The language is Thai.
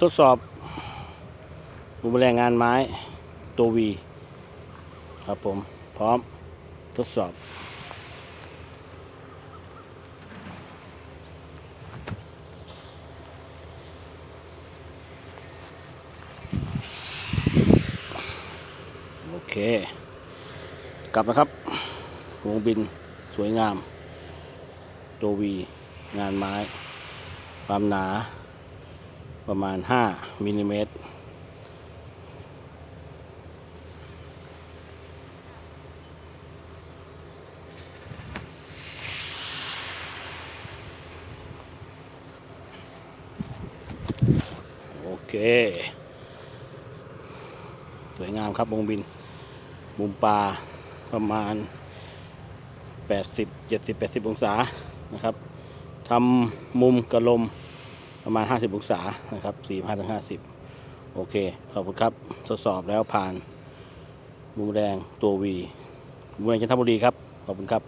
ทดสอบมุมแรงงานไม้ตัววีครับผม พร้อมทดสอบ โอเค กลับนะครับ วงบินสวยงาม ตัววี งานไม้ ความหนา ประมาณ 5มิลลิเมตรโอเค สวยงามครับวงบินมุมปลาประมาณ 80 70 80 องศานะครับทำมุมกระลม ประมาณ 50 องศานะครับ45ถึง50 โอเค ขอบคุณครับ ทดสอบแล้วผ่านมุมแดงตัววีมุมแดงจันทบุรีครับ ขอบคุณครับ